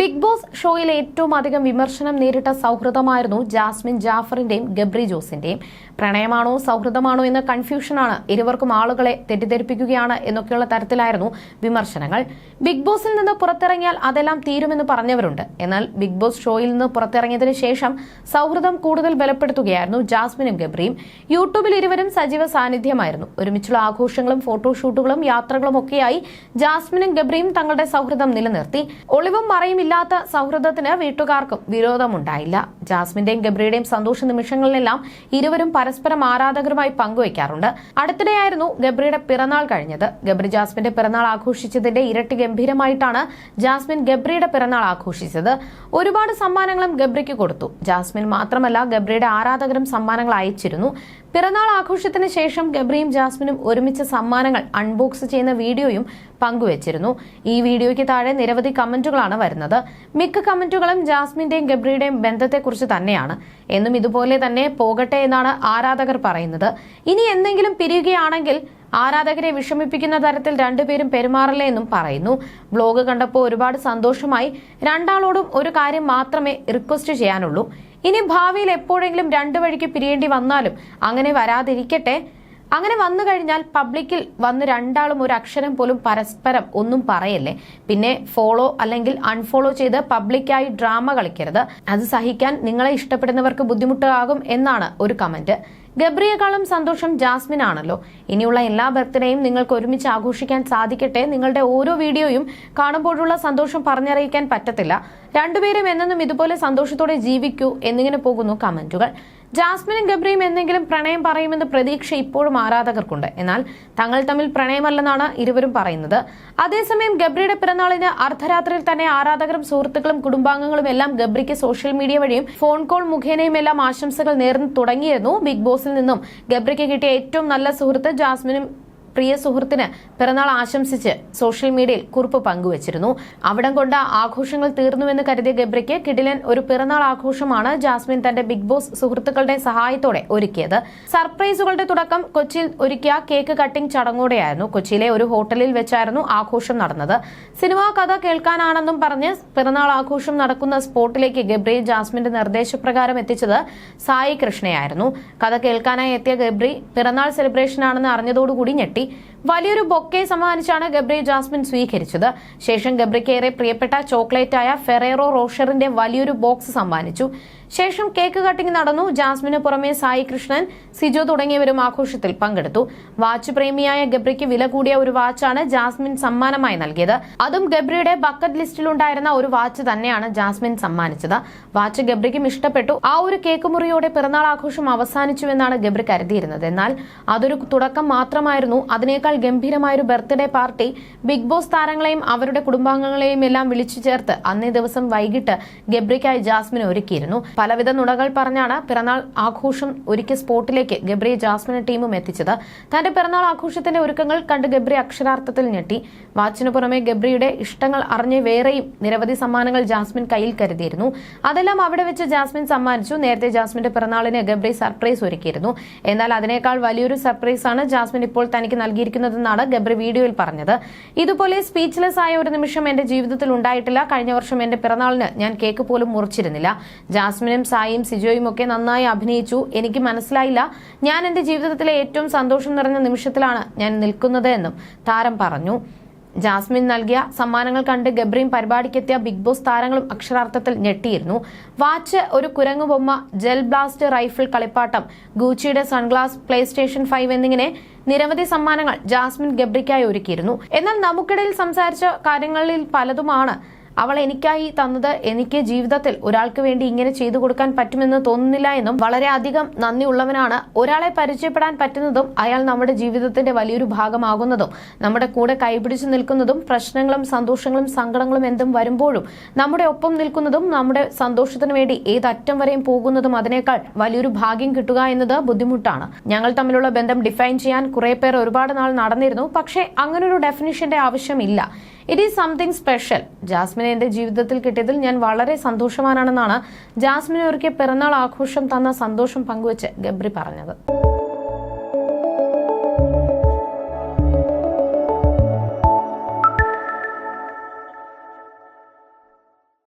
Big boss ഷോയിൽ ഏറ്റവും അധികം വിമർശനം നേരിട്ട സൗഹൃദമായിരുന്നു ജാസ്മിൻ ജാഫറിന്റെയും ഗബ്രി ജോസിന്റെയും. പ്രണയമാണോ സൗഹൃദമാണോ എന്ന കൺഫ്യൂഷനാണ് ഇരുവർക്കും ആളുകളെ തെറ്റിദ്ധരിപ്പിക്കുകയാണ് എന്നൊക്കെയുള്ള തരത്തിലായിരുന്നു വിമർശനങ്ങൾ. ബിഗ് ബോസിൽ നിന്ന് പുറത്തിറങ്ങിയാൽ അതെല്ലാം തീരുമെന്ന് പറഞ്ഞവരുണ്ട്. എന്നാൽ ബിഗ് ബോസ് ഷോയിൽ നിന്ന് പുറത്തിറങ്ങിയതിന് ശേഷം സൗഹൃദം കൂടുതൽ ബലപ്പെടുത്തുകയായിരുന്നു ജാസ്മിനും ഗബ്രിയും. യൂട്യൂബിൽ ഇരുവരും സജീവ സാന്നിധ്യമായിരുന്നു. ഒരുമിച്ചുള്ള ആഘോഷങ്ങളും ഫോട്ടോഷൂട്ടുകളും യാത്രകളും ഒക്കെയായി ജാസ്മിനും ഗബ്രിയും തങ്ങളുടെ സൗഹൃദം നിലനിർത്തി. ഒളിവും മറയുമില്ലാത്ത സൗഹൃദത്തിന് വീട്ടുകാർക്കും വിരോധമുണ്ടായില്ല. ജാസ്മിന്റെയും ഗബ്രിയുടെയും സന്തോഷ നിമിഷങ്ങളിലെല്ലാം ഇരുവരും പരസ്പരം ആരാധകരുമായി പങ്കുവയ്ക്കാറുണ്ട്. അടുത്തിടെയായിരുന്നു ഗബ്രിയുടെ പിറന്നാൾ കഴിഞ്ഞത്. ഗബ്രി ജാസ്മിന്റെ പിറന്നാൾ ആഘോഷിച്ചതിന്റെ ഇരട്ടി ഗംഭീരമായിട്ടാണ് ജാസ്മിൻ ഗബ്രിയുടെ പിറന്നാൾ ആഘോഷിച്ചത്. ഒരുപാട് സമ്മാനങ്ങളും ഗബ്രിക്ക് കൊടുത്തു. ജാസ്മിൻ മാത്രമല്ല ഗബ്രിയുടെ ആരാധകരും സമ്മാനങ്ങൾ അയച്ചിരുന്നു. പിറന്നാൾ ആഘോഷത്തിന് ശേഷം ഗബ്രിയും ജാസ്മിനും ഒരുമിച്ച് സമ്മാനങ്ങൾ അൺബോക്സ് ചെയ്യുന്ന വീഡിയോയും പങ്കുവച്ചിരുന്നു. ഈ വീഡിയോയ്ക്ക് താഴെ നിരവധി കമന്റുകളാണ് വരുന്നത്. മിക്ക കമന്റുകളും ജാസ്മിന്റെയും ഗബ്രിയുടെയും ബന്ധത്തെക്കുറിച്ച് തന്നെയാണ്. എന്നും ഇതുപോലെ തന്നെ പോകട്ടെ എന്നാണ് ആരാധകർ പറയുന്നത്. ഇനി എന്തെങ്കിലും പിരിയുകയാണെങ്കിൽ ആരാധകരെ വിഷമിപ്പിക്കുന്ന തരത്തിൽ രണ്ടുപേരും പെരുമാറില്ലേ എന്നും പറയുന്നു. ബ്ലോഗ് കണ്ടപ്പോൾ ഒരുപാട് സന്തോഷമായി. രണ്ടാളോടും ഒരു കാര്യം മാത്രമേ റിക്വസ്റ്റ് ചെയ്യാനുള്ളൂ. ഇനി ഭാവിയിൽ എപ്പോഴെങ്കിലും രണ്ടു വഴിക്ക് പിരിയേണ്ടി വന്നാലും അങ്ങനെ വരാതിരിക്കട്ടെ. അങ്ങനെ വന്നു കഴിഞ്ഞാൽ പബ്ലിക്കിൽ വന്ന് രണ്ടാളും ഒരു അക്ഷരം പോലും പരസ്പരം ഒന്നും പറയല്ലേ. പിന്നെ ഫോളോ അല്ലെങ്കിൽ അൺഫോളോ ചെയ്ത് പബ്ലിക്കായി ഡ്രാമ കളിക്കരുത്. അത് സഹിക്കാൻ നിങ്ങളെ ഇഷ്ടപ്പെടുന്നവർക്ക് ബുദ്ധിമുട്ടാകും എന്നാണ് ഒരു കമന്റ്. ഗബ്രിയേക്കാളും സന്തോഷം ജാസ്മിൻ ആണല്ലോ. ഇനിയുള്ള എല്ലാ ബർത്ത്ഡേയും നിങ്ങൾക്ക് ഒരുമിച്ച് ആഘോഷിക്കാൻ സാധിക്കട്ടെ. നിങ്ങളുടെ ഓരോ വീഡിയോയും കാണുമ്പോഴുള്ള സന്തോഷം പറഞ്ഞറിയിക്കാൻ പറ്റത്തില്ല. രണ്ടുപേരും എന്നെന്നും ഇതുപോലെ സന്തോഷത്തോടെ ജീവിക്കൂ എന്നിങ്ങനെ പോകുന്നു കമന്റുകൾ. ജാസ്മിനും ഗബ്രിയും എന്തെങ്കിലും പ്രണയം പറയുമെന്ന പ്രതീക്ഷ ഇപ്പോഴും ആരാധകർക്കുണ്ട്. എന്നാൽ തങ്ങൾ തമ്മിൽ പ്രണയമല്ലെന്നാണ് ഇരുവരും പറയുന്നത്. അതേസമയം ഗബ്രിയുടെ പിറന്നാളിന് അർദ്ധരാത്രിയിൽ തന്നെ ആരാധകരും സുഹൃത്തുക്കളും കുടുംബാംഗങ്ങളും എല്ലാം ഗബ്രിക്ക് സോഷ്യൽ മീഡിയ വഴിയും ഫോൺ കോൾ മുഖേനയും എല്ലാം ആശംസകൾ നേർന്നു തുടങ്ങിയിരുന്നു. ബിഗ് ബോസിൽ നിന്നും ഗബ്രിക്ക് കിട്ടിയ ഏറ്റവും നല്ല സുഹൃത്ത് ജാസ്മിനും പ്രിയ സുഹൃത്തിന് പിറന്നാൾ ആശംസിച്ച് സോഷ്യൽ മീഡിയയിൽ കുറിപ്പ് പങ്കുവച്ചിരുന്നു. അവിടം കൊണ്ട ആഘോഷങ്ങൾ തീർന്നുവെന്ന് കരുതിയ ഗബ്രിക്ക് കിഡിലൻ ഒരു പിറന്നാൾ ആഘോഷമാണ് ജാസ്മിൻ തന്റെ ബിഗ് ബോസ് സുഹൃത്തുക്കളുടെ സഹായത്തോടെ ഒരുക്കിയത്. സർപ്രൈസുകളുടെ തുടക്കം കൊച്ചിയിൽ ഒരുക്കിയ കേക്ക് കട്ടിംഗ് ചടങ്ങോടെയായിരുന്നു കൊച്ചിയിലെ ഒരു ഹോട്ടലിൽ വെച്ചായിരുന്നു ആഘോഷം നടന്നത്. സിനിമാ കഥ കേൾക്കാനാണെന്നും പറഞ്ഞ് പിറന്നാൾ ആഘോഷം നടക്കുന്ന സ്പോട്ടിലേക്ക് ഗബ്രി ജാസ്മിന്റെ നിർദ്ദേശപ്രകാരം എത്തിച്ചത് സായി കൃഷ്ണയായിരുന്നു. കഥ കേൾക്കാനായി എത്തിയ ഗബ്രി പിറന്നാൾ സെലിബ്രേഷനാണെന്ന് അറിഞ്ഞതോടുകൂടി ഞെട്ടി. വലിയൊരു ബൊക്കെ സമ്മാനിച്ചാണ് ഗബ്രി ജാസ്മിൻ സ്വീകരിച്ചത്. ശേഷം ഗബ്രിക്കേറെ പ്രിയപ്പെട്ട ചോക്ലേറ്റായ ഫെറേറോ റോഷറിന്റെ വലിയൊരു ബോക്സ് സമ്മാനിച്ചു. ശേഷം കേക്ക് കട്ടിംഗ് നടന്നു. ജാസ്മിന് പുറമെ സായി കൃഷ്ണൻ സിജോ തുടങ്ങിയവരും ആഘോഷത്തിൽ പങ്കെടുത്തു. വാച്ച് പ്രേമിയായ ഗബ്രിക്ക് വില കൂടിയ ഒരു വാച്ചാണ് ജാസ്മിൻ സമ്മാനമായി നൽകിയത്. അതും ഗബ്രിയുടെ ബക്കറ്റ് ലിസ്റ്റിലുണ്ടായിരുന്ന ഒരു വാച്ച് തന്നെയാണ് ജാസ്മിൻ സമ്മാനിച്ചത്. വാച്ച് ഗബ്രിക്കും ഇഷ്ടപ്പെട്ടു. ആ ഒരു കേക്ക് മുറിയോടെ പിറന്നാൾ ആഘോഷം അവസാനിച്ചുവെന്നാണ് ഗബ്രി കരുതിയിരുന്നത്. എന്നാൽ അതൊരു തുടക്കം മാത്രമായിരുന്നു. അതിനേക്കാൾ ഗംഭീരമായ ഒരു ബർത്ത്ഡേ പാർട്ടി ബിഗ് ബോസ് താരങ്ങളെയും അവരുടെ കുടുംബാംഗങ്ങളെയും എല്ലാം വിളിച്ചു ചേർത്ത് അന്നേ ദിവസം വൈകിട്ട് ഗബ്രിക്കായി ജാസ്മിൻ ഒരുക്കിയിരുന്നു. പലവിധ നുണകൾ പറഞ്ഞാണ് പിറന്നാൾ ആഘോഷം ഒരുക്കിയ സ്പോട്ടിലേക്ക് ഗബ്രി ജാസ്മിന് ടീമും എത്തിച്ചത്. തന്റെ പിറന്നാൾ ആഘോഷത്തിന്റെ ഒരുക്കങ്ങൾ കണ്ട് ഗബ്രി അക്ഷരാർത്ഥത്തിൽ ഞെട്ടി. വാച്ചിനു പുറമെ ഗബ്രിയുടെ ഇഷ്ടങ്ങൾ അറിഞ്ഞ് വേറെയും നിരവധി സമ്മാനങ്ങൾ ജാസ്മിൻ കയ്യിൽ കരുതിയിരുന്നു. അതെല്ലാം അവിടെ വെച്ച് ജാസ്മിൻ സമ്മാനിച്ചു. നേരത്തെ ജാസ്മിന്റെ പിറന്നാളിന് ഗബ്രി സർപ്രൈസ് ഒരുക്കിയിരുന്നു. എന്നാൽ അതിനേക്കാൾ വലിയൊരു സർപ്രൈസ് ആണ് ജാസ്മിൻ ഇപ്പോൾ തനിക്ക് നൽകിയിരിക്കുന്നതെന്നാണ് ഗബ്രി വീഡിയോയിൽ പറഞ്ഞത്. ഇതുപോലെ സ്പീച്ച്ലെസ് ആയ ഒരു നിമിഷം എന്റെ ജീവിതത്തിൽ ഉണ്ടായിട്ടില്ല. കഴിഞ്ഞ വർഷം എന്റെ പിറന്നാളിന് ഞാൻ കേക്ക് പോലും മുറിച്ചിരുന്നില്ല. ജാസ്മിനും സായിയും സിജോയും ഒക്കെ നന്നായി അഭിനയിച്ചു. എനിക്ക് മനസ്സിലായില്ല. ഞാൻ എന്റെ ജീവിതത്തിലെ ഏറ്റവും സന്തോഷം നിറഞ്ഞ നിമിഷത്തിലാണ് ഞാൻ നിൽക്കുന്നത് എന്നും താരം പറഞ്ഞു. ജാസ്മിൻ നൽകിയ സമ്മാനങ്ങൾ കണ്ട് ഗബ്രിയും പരിപാടിക്കെത്തിയ ബിഗ് ബോസ് താരങ്ങളും അക്ഷരാർത്ഥത്തിൽ ഞെട്ടിയിരുന്നു. വാച്ച് ഒരു കുരങ്ങു ബൊമ്മ ജെൽ ബ്ലാസ്റ്റ് റൈഫിൾ കളിപ്പാട്ടം ഗൂച്ചിയുടെ സൺഗ്ലാസ് പ്ലേ സ്റ്റേഷൻ ഫൈവ് എന്നിങ്ങനെ നിരവധി സമ്മാനങ്ങൾ ജാസ്മിൻ ഗബ്രിക്കായി ഒരുക്കിയിരുന്നു. എന്നാൽ നമുക്കിടയിൽ സംസാരിച്ച കാര്യങ്ങളിൽ പലതുമാണ് അവൾ എനിക്കായി തന്നത് എനിക്ക് ജീവിതത്തിൽ ഒരാൾക്ക് വേണ്ടി ഇങ്ങനെ ചെയ്തു കൊടുക്കാൻ പറ്റുമെന്ന് തോന്നുന്നില്ല എന്നും വളരെ അധികം നന്ദിയുള്ളവനാണ് ഒരാളെ പരിചയപ്പെടാൻ പറ്റുന്നതും അയാൾ നമ്മുടെ ജീവിതത്തിന്റെ വലിയൊരു ഭാഗമാകുന്നതും നമ്മുടെ കൂടെ കൈപിടിച്ചു നിൽക്കുന്നതും പ്രശ്നങ്ങളും സന്തോഷങ്ങളും സങ്കടങ്ങളും എന്തും വരുമ്പോഴും നമ്മുടെ ഒപ്പം നിൽക്കുന്നതും നമ്മുടെ സന്തോഷത്തിന് വേണ്ടി ഏതറ്റം വരെയും പോകുന്നതും അതിനേക്കാൾ വലിയൊരു ഭാഗ്യം കിട്ടുക എന്നത് ബുദ്ധിമുട്ടാണ്. ഞങ്ങൾ തമ്മിലുള്ള ബന്ധം ഡിഫൈൻ ചെയ്യാൻ കുറെ പേർ ഒരുപാട് നാൾ നടന്നിരുന്നു. പക്ഷേ അങ്ങനൊരു ഡെഫിനിഷന്റെ ആവശ്യമില്ല. ഇറ്റ് ഈസ് സംതിങ് സ്പെഷ്യൽ ജാസ്മിനെ എന്റെ ജീവിതത്തിൽ കിട്ടിയതിൽ ഞാൻ വളരെ സന്തോഷവാനാണെന്നാണ് ജാസ്മിനെ ഒരുക്കിയ പിറന്നാൾ ആഘോഷം തന്ന സന്തോഷം പങ്കുവച്ച് ഗബ്രി പറഞ്ഞത്.